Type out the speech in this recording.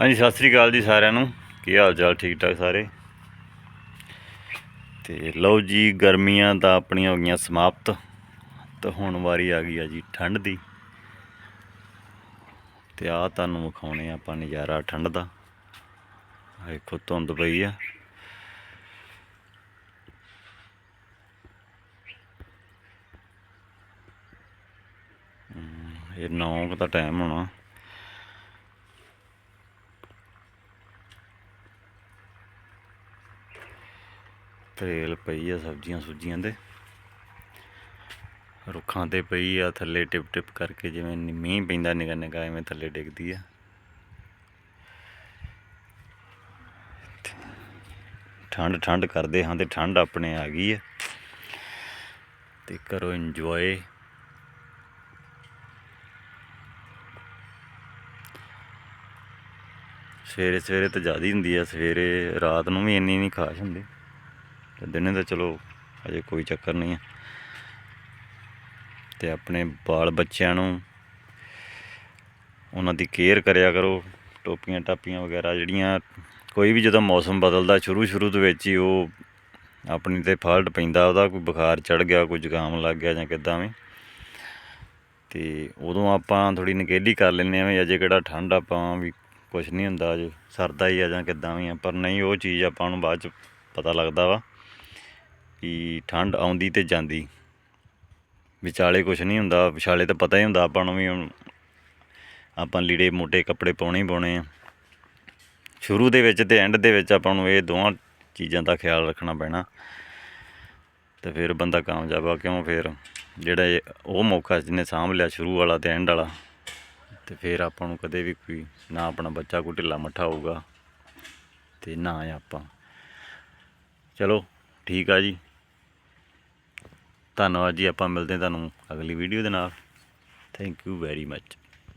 ਹਾਂਜੀ ਸਤਿ ਸ੍ਰੀ ਅਕਾਲ ਜੀ ਸਾਰਿਆਂ ਨੂੰ। ਕੀ ਹਾਲ ਚਾਲ ਠੀਕ ਠਾਕ ਸਾਰੇ? ਤੇ ਲਓ ਜੀ ਗਰਮੀਆਂ ਤਾਂ ਆਪਣੀਆਂ ਹੋ ਗਈਆਂ ਸਮਾਪਤ। ਤੇ ਹੁਣ ਵਾਰੀ ਆ ਗਈ ਆ ਜੀ ਠੰਡ ਦੀ। ਤੇ ਆ ਤੁਹਾਨੂੰ ਵਿਖਾਉਣੇ ਆਪਾਂ ਨਜ਼ਾਰਾ ਠੰਡ ਦਾ। ਆਹ ਦੇਖੋ ਧੁੰਦ ਪਈ ਆ। ਹਮ, ਇਹ 9 ਦਾ ਟਾਈਮ ਹੋਣਾ। ਤਰੇਲ ਪਈ ਆ ਸਬਜ਼ੀਆਂ ਸੁਬਜ਼ੀਆਂ ਦੇ। ਰੁੱਖਾਂ ਤੇ ਪਈ ਆ ਥੱਲੇ ਟਿਪ ਟਿਪ ਕਰਕੇ ਜਿਵੇਂ ਮੀਂਹ ਪੈਂਦਾ ਨਿਗਾ ਨਿਗਾ ਐਵੇਂ ਥੱਲੇ ਡਿੱਗਦੀ ਆ। ਠੰਡ ਠੰਡ ਕਰਦੇ ਹਾਂ ਤੇ ਠੰਡ ਆਪਣੇ ਆ ਗਈ ਆ। ਤੇ ਕਰੋ ਇੰਜੋਏ ਸਵੇਰੇ ਸਵੇਰੇ ਤਾਂ ਜ਼ਿਆਦਾ ਹੁੰਦੀ ਆ, ਸਵੇਰੇ ਰਾਤ ਨੂੰ ਵੀ ਇੰਨੀ ਨਹੀਂ ਖਾਸ ਹੁੰਦੀ। ਤੇ ਦਿਨੇ ਤਾਂ ਚਲੋ ਅਜੇ ਕੋਈ ਚੱਕਰ ਨਹੀਂ ਹੈ ਤੇ ਆਪਣੇ ਬਾਲ ਬੱਚਿਆਂ ਨੂੰ ਉਹਨਾਂ ਦੀ ਕੇਅਰ ਕਰਿਆ ਕਰੋ। ਟੋਪੀਆਂ ਟਾਪੀਆਂ ਵਗੈਰਾ ਜਿਹੜੀਆਂ ਕੋਈ ਵੀ ਜਦੋਂ ਮੌਸਮ ਬਦਲਦਾ ਸ਼ੁਰੂ ਸ਼ੁਰੂ ਦੇ ਵਿੱਚ ਹੀ ਉਹ ਆਪਣੀ ਤੇ ਫਾਲਟ ਪੈਂਦਾ, ਉਹਦਾ ਕੋਈ ਬੁਖਾਰ ਚੜ ਗਿਆ, ਕੋਈ ਜ਼ੁਕਾਮ ਲੱਗ ਗਿਆ ਜਾਂ ਕਿੱਦਾਂ ਵੀ। ਤੇ ਉਦੋਂ ਆਪਾਂ ਥੋੜੀ ਨਕੇਲੀ ਕਰ ਲੈਂਦੇ ਆ ਵੀ ਅਜੇ ਕਿਹੜਾ ਠੰਡ ਆਪਾਂ ਵੀ ਕੁਝ ਨਹੀਂ ਹੁੰਦਾ, ਅਜੇ ਸਰਦਾ ਹੀ ਆ ਜਾਂ ਕਿੱਦਾਂ ਵੀ ਆ, ਪਰ ਨਹੀਂ, ਉਹ ਚੀਜ਼ ਆਪਾਂ ਨੂੰ ਬਾਅਦ ਚ ਪਤਾ ਲੱਗਦਾ ਵਾ। ਵੀ ਠੰਡ ਆਉਂਦੀ ਤੇ ਜਾਂਦੀ। ਵਿਚਾਲੇ ਕੁਝ ਨਹੀਂ ਹੁੰਦਾ, ਵਿਚਾਲੇ ਤਾਂ ਪਤਾ ਹੀ ਹੁੰਦਾ ਆਪਾਂ ਨੂੰ ਵੀ ਹੁਣ ਆਪਾਂ ਲੀੜੇ ਮੋਟੇ ਕੱਪੜੇ ਪਾਉਣੇ ਹੀ ਪਾਉਣੇ ਆ। ਸ਼ੁਰੂ ਦੇ ਵਿੱਚ ਤੇ ਐਂਡ ਦੇ ਵਿੱਚ ਆਪਾਂ ਨੂੰ ਇਹ ਦੋਵਾਂ ਚੀਜ਼ਾਂ ਦਾ ਖਿਆਲ ਰੱਖਣਾ ਪੈਣਾ। ਤੇ ਫਿਰ ਬੰਦਾ ਕਾਮਯਾਬ ਆ, ਕਿਉਂ ਫਿਰ ਜਿਹੜਾ ਉਹ ਮੌਕਾ ਜਿਹਨੇ ਸਾਂਭ ਲਿਆ ਸ਼ੁਰੂ ਵਾਲਾ ਤੇ ਐਂਡ ਵਾਲਾ, ਤੇ ਫਿਰ ਆਪਾਂ ਨੂੰ ਕਦੇ ਵੀ ਕੋਈ ਨਾ ਆਪਣਾ ਬੱਚਾ ਕੋਈ ਢਿੱਲਾ ਮੱਠਾ ਹੋਊਗਾ ਤੇ ਨਾ ਆਪਾਂ। ਚਲੋ, ਠੀਕ ਆ ਜੀ। ਧੰਨਵਾਦ ਜੀ ਆਪਾਂ ਮਿਲਦੇ ਹਾਂ ਤੁਹਾਨੂੰ ਅਗਲੀ ਵੀਡੀਓ ਦੇ ਨਾਲ। Thank you very much